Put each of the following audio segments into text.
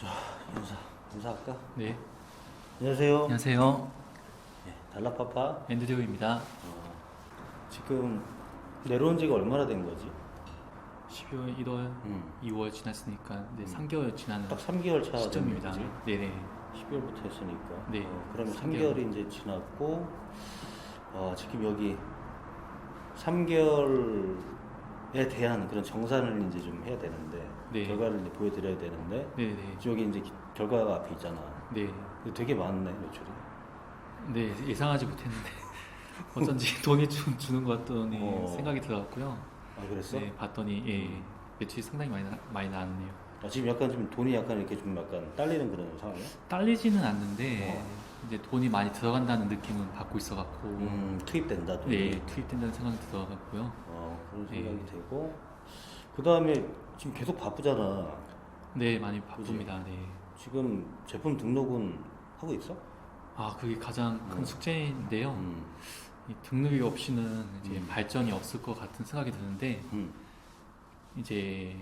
인사 인사할까? 네, 안녕하세요. 안녕하세요. 네, 달라파파. 앤드류입니다. 어, 지금 내려온 지가 얼마나 된 거지? 12월, 1월, 음, 2월 지났으니까 네, 음. 3개월 지나는 딱 3개월 차 시점입니다. 네네. 12월부터 했으니까. 네, 어, 그러면 3개월. 3개월이 이제 지났고, 어, 지금 여기 3개월에 대한 그런 정산을 이제 좀 해야 되는데, 네. 결과를 이제 보여드려야 되는데, 네네. 여기 이제 기- 결과가 앞에 있잖아. 네. 근데 되게 많네 매출이. 네, 예상하지 못했는데 어쩐지 돈이 주, 주는 것 같더니 어. 생각이 들어갔고요. 아 그랬어? 네, 봤더니 예, 매출이 상당히 많이, 나, 많이 나왔네요. 아, 지금 약간 좀 돈이 약간 이렇게 좀 약간 딸리는 그런 상황이야? 딸리지는 않는데 어. 이제 돈이 많이 들어간다는 느낌은 받고 있어갖고 음, 투입된다. 돈이. 네, 투입된다는 생각이 들어갔고요. 어, 그런 네. 생각이 되고 그 다음에 지금 계속 바쁘잖아. 네, 많이 바쁩니다. 네. 지금 제품 등록은 하고 있어? 아, 그게 가장 큰 음. 숙제인데요. 음, 이 등록이 없이는 이제 음. 발전이 없을 것 같은 생각이 드는데 음, 이제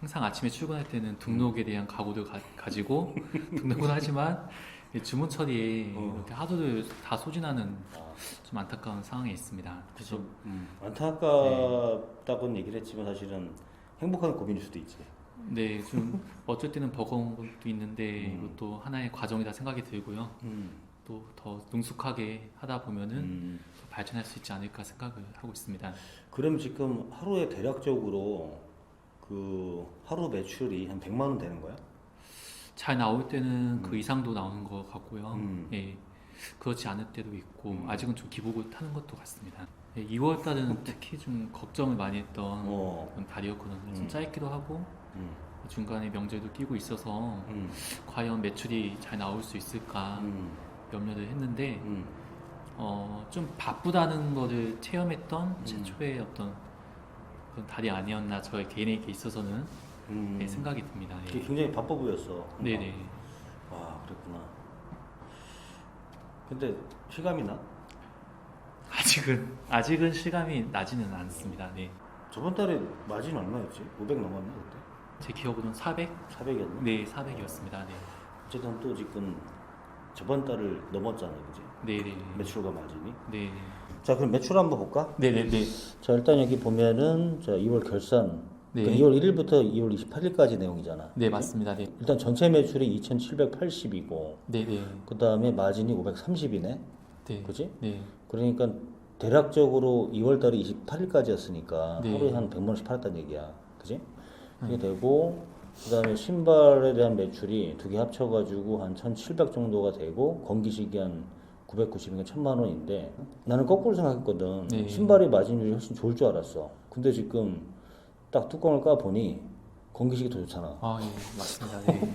항상 아침에 출근할 때는 등록에 대한 각오를 가, 지고 등록을 하지만 이 주문 처리에 어. 이렇게 하도를 다 소진하는 아, 좀 안타까운 상황에 있습니다. 그래서 그래서 음, 안타깝다고는 얘기를 했지만 사실은 행복한 고민일 수도 있지. 네, 좀 어쩔 때는 버거운 것도 있는데 음. 이것도 하나의 과정이다 생각이 들고요. 음, 또 더 능숙하게 하다 보면은 음. 더 발전할 수 있지 않을까 생각을 하고 있습니다. 그럼 지금 하루에 대략적으로 그 하루 매출이 한 100만 원 되는 거야? 잘 나올 때는 음. 그 이상도 나오는 것 같고요. 음. 예, 그렇지 않을 때도 있고 음. 아직은 좀 기복을 타는 것도 같습니다. 예, 2월 달은 특히 좀 걱정을 많이 했던 어. 그런 달이었거든요. 좀 음. 짧기도 하고 음, 중간에 명절도 끼고 있어서 음, 과연 매출이 잘 나올 수 있을까 음, 염려를 했는데 음. 어, 좀 바쁘다는 거를 체험했던 음. 최초의 어떤 그런 달이 아니었나 저의 개인에게 있어서는 음. 네, 생각이 듭니다. 예. 굉장히 바빠 보였어. 네네. 와, 그랬구나. 근데 실감이 나? 아직은 아직은 실감이 나지는 않습니다. 네. 저번 달에 마진 얼마였지? 500 넘었나 그때? 제 기억으로는 400? 400이었나? 네, 400이었습니다. 네. 어쨌든 또 지금 저번 달을 넘었잖아, 그지? 네, 네. 매출과 마진이. 네. 자, 그럼 매출 한번 볼까? 네, 네, 네. 자, 일단 여기 보면은 자, 2월 결산. 네. 그러니까 2월 1일부터 2월 28일까지 내용이잖아. 네, 맞습니다. 네. 일단 전체 매출이 2,780이고 네, 네. 그 다음에 마진이 530이네. 네. 그지? 네. 그러니까 대략적으로 2월 달이 28일까지였으니까 네. 하루에 한 100만 원씩 팔았다는 얘기야. 그지? 그게 음. 되고 그 다음에 신발에 대한 매출이 두 개 합쳐 가지고 한 1,700 정도가 되고 건기식이 한 990이니까 1,000만 원인데 나는 거꾸로 생각했거든. 네. 신발의 마진율이 훨씬 좋을 줄 알았어. 근데 지금 딱 뚜껑을 까 보니 건기식이 더 좋잖아. 아, 예, 맞습니다. 네.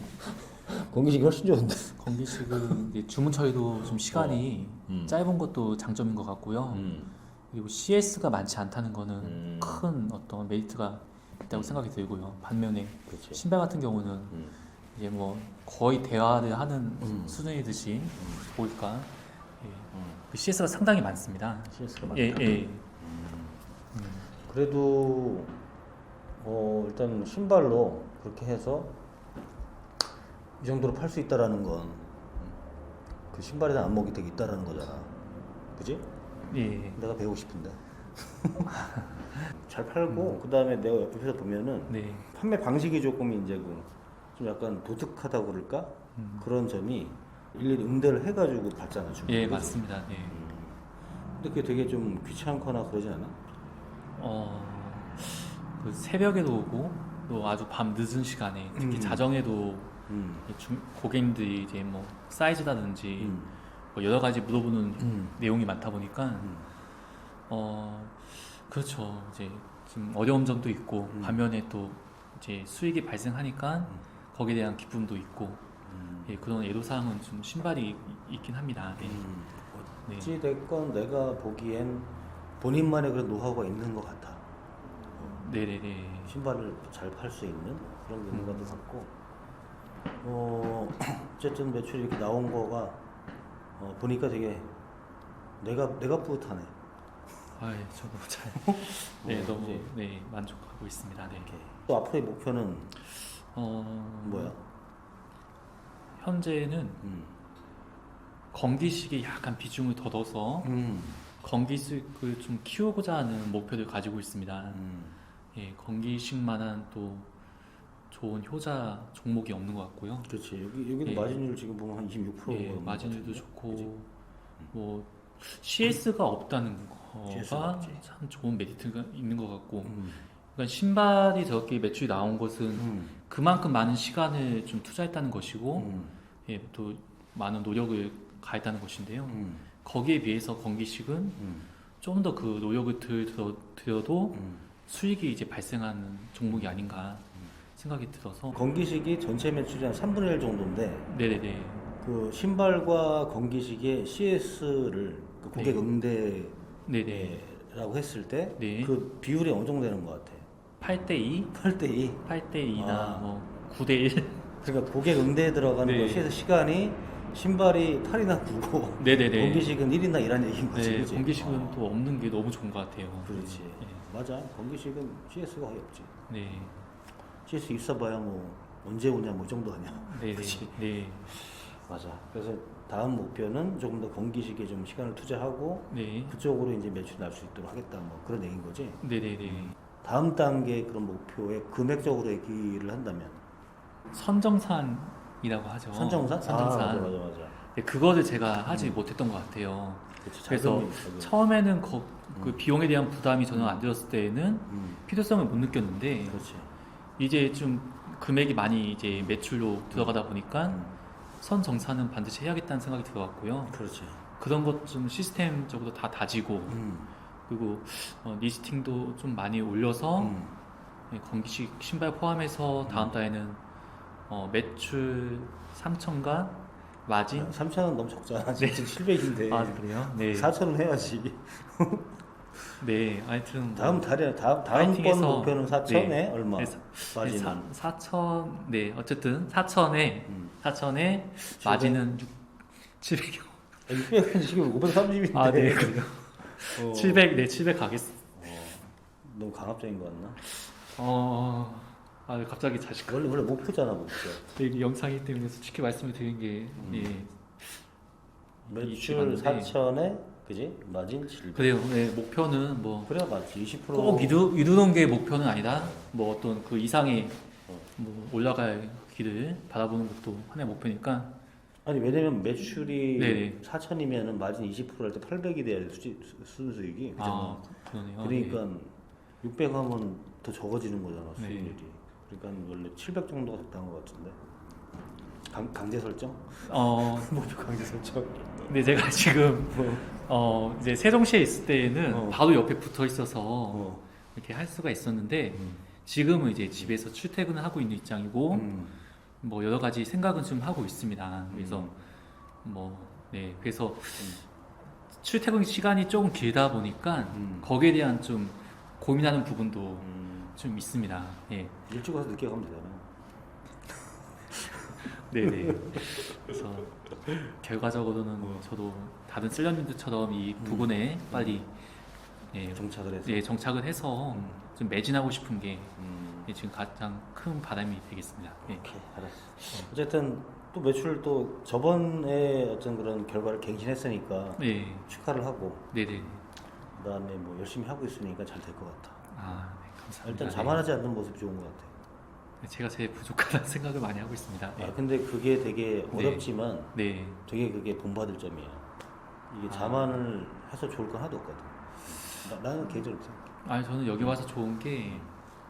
건기식이 훨씬 좋은데. 건기식은 이제 주문 처리도 좀 시간이 음. 짧은 것도 장점인 것 같고요. 음. 그리고 CS가 많지 않다는 거는 음. 큰 어떤 메리트가 있다고 생각이 들고요. 반면에 그렇지. 신발 같은 경우는 음. 이제 뭐 거의 대화를 하는 음. 수준이듯이 보니까 예, 음. 그 CS가 상당히 많습니다. CS가 많다. 예, 예. 그래도 어 일단 신발로 그렇게 해서 이 정도로 팔 수 있다라는 건 그 신발에 대한 안목이 되게 있다라는 거잖아. 그지? 예. 내가 배우고 싶은데. 잘 팔고 그다음에 내가 옆에서 보면은 네. 판매 방식이 조금 이제 그좀 약간 독특하다고 그럴까? 음. 그런 점이 일일이 응대를 해 가지고 받잖아. 주문을. 예? 맞습니다. 예. 음. 근데 그게 되게 좀 귀찮거나 그러지 않아? 어, 그 새벽에도 오고 또 아주 밤 늦은 시간에 특히 음. 자정에도 음. 중- 고객님들이 이제 뭐 사이즈라든지 음. 뭐 여러 가지 물어보는 음. 내용이 많다 보니까 음. 어 그렇죠 이제 좀 어려운 점도 있고 음. 반면에 또 이제 수익이 발생하니까 음. 거기에 대한 기쁨도 있고 음. 예, 그런 애로사항은 좀 신발이 이- 있긴 합니다. 네. 음. 네. 어찌 됐건 내가 보기엔 본인만의 그런 노하우가 있는 것 같아. 네네네. 신발을 잘 팔 수 있는 그런 게 있는 음. 같고. 어 어쨌든 매출이 이렇게 나온 거가 어, 보니까 되게 내가 내가 뿌듯하네. 아, 예, 저도 잘. 네, 어, 너무 이제 네 만족하고 있습니다. 네. 이렇게 또 앞으로의 목표는 어 뭐야? 현재는 음. 건기식에 약간 비중을 더 넣어서 음. 건기식을 좀 키우고자 하는 목표를 가지고 있습니다. 음. 예, 건기식만한 또 좋은 효자 종목이 없는 것 같고요. 그렇지. 여기 여기도 예. 마진율 지금 보면 한 26%. 예, 마진율도? 좋고 뭐 CS가 없다는 거가. 참 좋은 메리트가 있는 것 같고 음. 그러니까 신발이 저렇게 매출이 나온 것은 음. 그만큼 많은 시간을 좀 투자했다는 것이고 음. 예, 또 많은 노력을 가했다는 것인데요. 음. 거기에 비해서 건기식은 음. 좀더 그 노력을 들여도 음. 수익이 이제 발생하는 종목이 아닌가 생각이 들어서 건기식이 전체 매출이 한 3분의 1 정도인데 네네네 그 신발과 건기식의 CS를 그 고객 네. 응대라고 했을 때 그 네. 비율이 어느 정도 되는 것 같아? 8대 2, 8대 2. 8대 2나 아. 뭐 9대 1 그러니까 고객 응대에 들어가는 네. 거 CS 시간이 신발이 8이나 9고 네네네 건기식은 1이나 2라는 얘기인 거지. 네, 그치? 건기식은 어. 또 없는 게 너무 좋은 것 같아요. 그렇지. 네. 맞아. 건기식은 CS가 거의 없지. 네, CS 있어봐야 뭐 언제 오냐 뭐이 정도 아니야. 네, 그치. 네, 네, 맞아. 그래서 다음 목표는 조금 더 건기식에 좀 시간을 투자하고 네, 그쪽으로 이제 매출 날 수 있도록 하겠다 뭐 그런 얘기인 거지. 네, 네, 네. 다음 단계 그런 목표에 금액적으로 얘기를 한다면 선정산 이라고 하죠. 선정산? 선정산. 아, 맞아 맞아 맞아. 네, 그거를 제가 하지 못했던 것 같아요. 그치, 그래서 자금이, 자금. 처음에는 거, 그 비용에 대한 부담이 전혀 안 들었을 때에는 음, 필요성을 못 느꼈는데 그렇지. 이제 좀 금액이 많이 이제 매출로 들어가다 보니까 음, 선정산은 반드시 해야겠다는 생각이 들어갔고요. 그렇지. 그런 것 좀 시스템적으로 다 다지고 음, 그리고 어, 리스팅도 좀 많이 올려서 음, 네, 건기식 신발 포함해서 다음 달에는 어, 매출 3천과 마진 3천원 너무 적잖아. 진짜 700인데. 네. 아 그래요? 네, 4천원 해야지. 네, 하여튼 뭐 다음 달에 다음 다음 번 파이팅해서- 목표는 4천에 네. 얼마? 네, 사- 네, 마진은. 사, 4천 네 어쨌든 4천에 음. 4천에 마진은 6 700 600은 지금 530인데. 아, 네, 그래요. 어, 700, 네, 700 가겠습니다. 어, 너무 강압적인 거 같나? 어, 아, 갑자기 자식. 원래 원래 목표잖아 목표. 네, 이게 영상이기 때문에 솔직히 말씀을 드린 게, 음. 예. 매출 맞는데. 4천에 그지? 마진 700. 그래요. 네, 목표는 뭐, 그래야 맞지. 20%. 꼭 이루, 이루는 게 목표는 아니다. 뭐 어떤 그 이상의 어. 뭐 올라갈 길을 바라보는 것도 하나의 목표니까. 아니 왜냐면 매출이 네네. 4천이면은 마진 20%할 때 800이 돼야 돼 수지 수- 수익이. 아, 그러네요. 그러니까 600 하면 더 적어지는 거잖아 네. 수익률이. 그러니까 원래 700 정도가 적당한 것 같은데. 강, 강제 설정? 네. 어, 목표 강제 설정. 근데 제가 지금, 어, 이제 세종시에 있을 때는 어. 바로 옆에 붙어 있어서 어. 이렇게 할 수가 있었는데, 음. 지금은 이제 집에서 출퇴근을 하고 있는 입장이고, 음. 뭐 여러 가지 생각은 좀 하고 있습니다. 그래서 음. 뭐 네, 그래서 출퇴근 시간이 조금 길다 보니까 음. 거기에 대한 좀 고민하는 부분도 음. 좀 있습니다. 예, 일찍 와서 늦게 가면 되잖아. 네, 네. 그래서 결과적으로는 어. 저도 다른 셀러님들처럼 이 음. 부분에 빨리 예, 정착을 해서. 예, 정착을 해서 음. 좀 매진하고 싶은 게 음. 예, 지금 가장 큰 바람이 되겠습니다. 예. 오케이 알았어. 어쨌든 또 매출 또 저번에 어떤 그런 결과를 갱신했으니까 네, 축하를 하고 네, 네. 그다음에 뭐 열심히 하고 있으니까 잘 될 것 같아. 아, 네. 일단 네. 자만하지 않는 모습이 좋은 것 같아. 제가 제일 부족하다는 생각을 많이 하고 있습니다. 아 네. 근데 그게 되게 네. 어렵지만 네. 되게 그게 본받을 점이야. 이게 아. 자만을 해서 좋을 건 하나도 없거든. 나, 나는 개인적으로 생각해. 아니 저는 여기 와서 좋은 게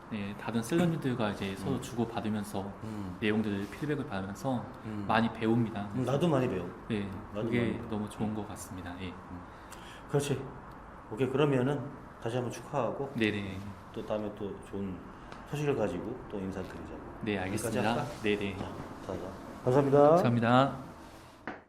네, 다른 셀러님들과 이제 서로 주고 받으면서 음. 내용들을 피드백을 받으면서 음. 많이 배웁니다. 음, 나도 많이 배워. 네, 나도 그게 많이 너무 좋은 것 같습니다. 예. 그렇지. 오케이 그러면은 다시 한번 축하하고 네네. 또 다음에 또 좋은 소식을 가지고 또 인사드리자고. 네, 알겠습니다. 할까? 네네. 자. 감사합니다. 감사합니다.